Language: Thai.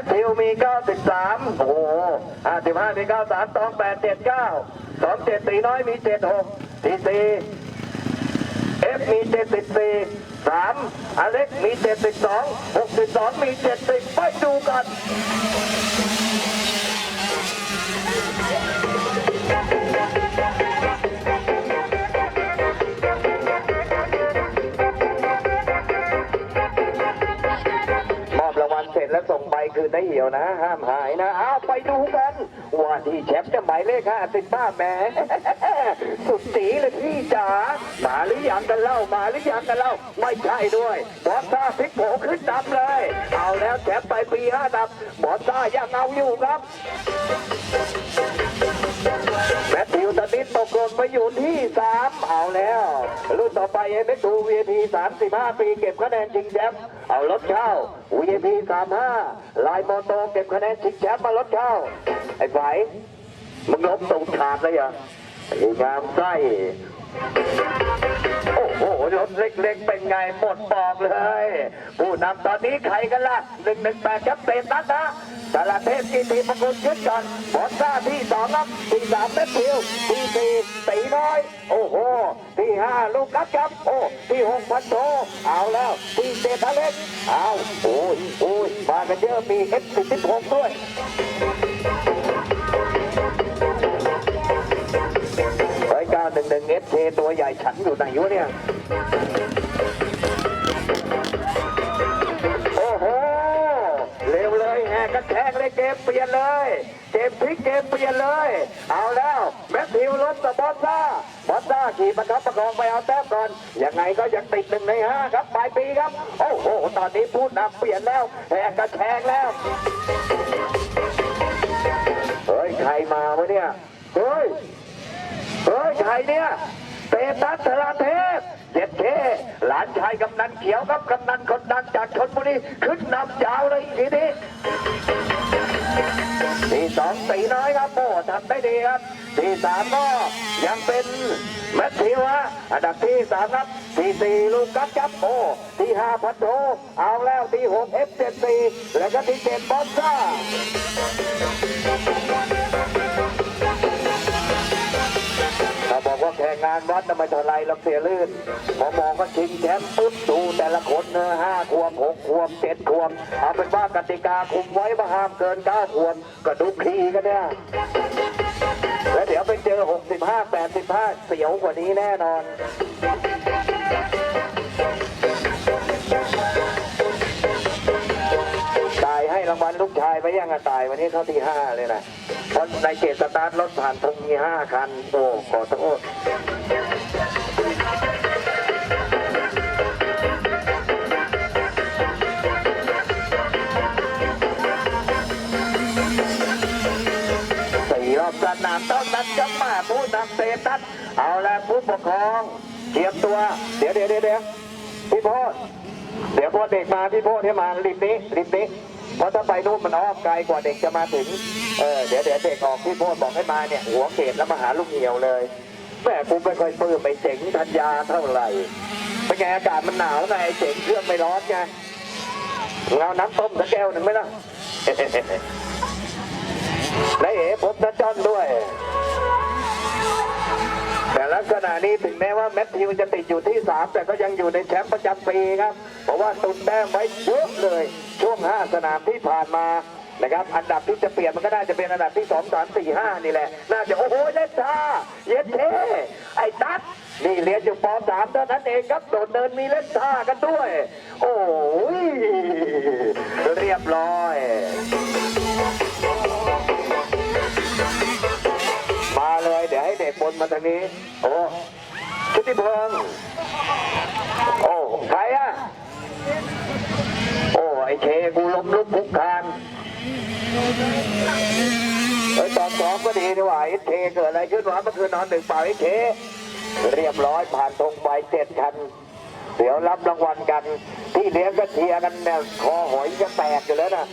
ทธิวมี 93 โอ้โห55มี 93ตอง8 79 27ตีน้อยมี 76ที4เอฟมี 74 3อเล็กมี 72 62 มี 70 ไปดูกัน จแล้วส่งใบคืนได้เหี่ยวนะ ห้ามหายนะเอาไปดูกันว่าที่แชมป์จะหมายเลขห้าสิบบ้าแหมสุดสีเลยพี่จ๋ามาหรือยังกันเล่ามาหรือยังกันเล่า ไม่ใช่ด้วย บอสซ่าพลิกโผขึ้นดำเลย เอาแล้วแชมป์ไปปีห้าดำบอสซ่ายังเอาอยู่ครับ แมทธิวตอนนี้ตกหล่นมาอยู่ที่สามเอาแล้ว รุ่นต่อไปเอเมทูวีพีสามสิบห้าปี เก็บคะแนนชิงแชมป์เอารถเช่าวีพีสามห้าลายโมโตเก็บคะแนนชิงแชมป์มารถเช่าไอ้ไฝมึงล้มตรงขาดเลยเหรอ ไอ้งามไส้โอ้โหรถเล็กๆเป็นไงหมดบอกเลย ผู้นำตอนนี้ใครกันล่ะหนึ่งหนึ่งแปดครับเตนัทนะสารเทพกิติมงคลยึดก่อนบอสซ่าที่สองครับที่สามเมทธิวที่สี่ตีน้อย โอ้โห ที่ห้าลูกกัดครับโอ้ที่หกพันโทเอาแล้วที่เจ็ดอเล็กเอาโอ้ยโอ้ยมากันเยอะมีเอฟสิบหกด้วยาหนึ่งหนึ่งเอสเตัวใหญ่ฉันอยู่ไหนวะเนี่ย โอ้โห เร็วเลยแหกกระแทกเลยเกมเปลี่ยนเลย เกมพลิกเกมเปลี่ยนเลย เอาแล้วแมทธิวล้มกับบอสซ่าบอสซ่าขี่ประคับประคองไปเอาแต้มก่อน ยังไงก็ยังติดหนึ่งในห้าครับปลายปีครับ โอ้โห ตอนนี้พูดนำเปลี่ยนแล้วแหกกระแทกแล้ว เฮ้ย ใครมาวะเนี่ย เฮ้ย ใครเนี่ยเตตัสธราเทพเจ็ดเคหลานชายกำนันเขียวครับกำนันคนดังจากชนบุรีขึ้นนำยาวเลยทีนี้ที่สองตีน้อยครับโอ้ทำได้ดีครับที่สามก็ยังเป็นแมทธิวะอันดับที่สามครับที่สี่ลูกกัดครับโอ้ที่ห้าพันโทเอาแล้วที่หกเอฟเจ็ดสี่แล้วก็ที่เจ็ดบอสซ่าาแข่งงานวัดทำไมเท่าไรเราเสียลื่นพอมองก็ชิงแชมป์ปุ๊บดูแต่ละคนเนอห้าขวบหกขวบเจ็ดขวบเอาเป็นว่ากติกาคุมไว้ว่าห้ามเกินเก้าขวบก็ดูพีกันเนี่ยแล้วเดี๋ยวไปเจอหกสิบห้าแปดสิบห้าเสียวกว่านี้แน่นอน รางวัลลูกชายไปยังอะตาย วันนี้เข้าที่ห้าเลยนะเพราะในเขตสตาร์ทรถผ่านทั้งมีห้าคันโอ้ขอโทษสี่รอบสนามเท่านั้นจะมาผู้นำเตตัสเอาละผู้ปกครองเตรียมตัว เดี๋ยวเดี๋ยวเดี๋ยวเดี๋ยวพี่โพดเดี๋ยวพอเด็กมาพี่โพดให้มาริมนี้ริมนี้ เพราะถ้าไปนู่นมันอ้อมไกลกว่าเด็กจะมาถึง เออเดี๋ยวเดี๋ยวเด็กออกพี่โพดบอกให้มาเนี่ย หัวเขตแล้วมาหาลูกเหี่ยวเลยแม่กูไม่ค่อยปลื้มไปเจ๋งธัญญาเท่าไหร่เป็นไงอากาศมันหนาวไงไอเจ๋งเครื่องไม่ร้อนไงมึงเอาน้ำต้มสักแก้วหนึ่งไหมล่ะและเอ๋ผมนัดจอนด้วย แต่ลักษณะนี้ถึงแม้ว่าแมทธิวจะติดอยู่ที่ 3 แต่ก็ยังอยู่ในแชมป์ประจำปีครับ เพราะว่าตุนแต้มไว้เยอะเลย ช่วง 5 สนามที่ผ่านมานะครับอันดับที่จะเปลี่ยนมันก็น่าจะเป็นอันดับที่ 2 3 4 5 นี่แหละ น่าจะโอ้โหเล่นท่าเย็นเทไอ้ตัดนี่เรียนอยู่ป .3 เท่านั้นเองครับโดดเดินมีเล่นท่ากันด้วย โอ้ยเรียบร้อย เลยเดี๋ยวให้เด็กบนมาทางนี้ โอ้ชุติพงศ์โอ้ใครอะโอ้ไอเคกูล้มลุกคุกคานเฮ้ยตอนซ้อมก็ดีนี่หว่าไอเคเกิดอะไรขึ้นวะเมื่อคืนนอนหนึ่งเปล่าไอเคเรียบร้อยผ่านธงไปเจ็ดคันเดี๋ยวรับรางวัลกัน ที่เลี้ยงก็เชียรกันเนี่ยคอหอยจะแตกอยู่แล้วนะ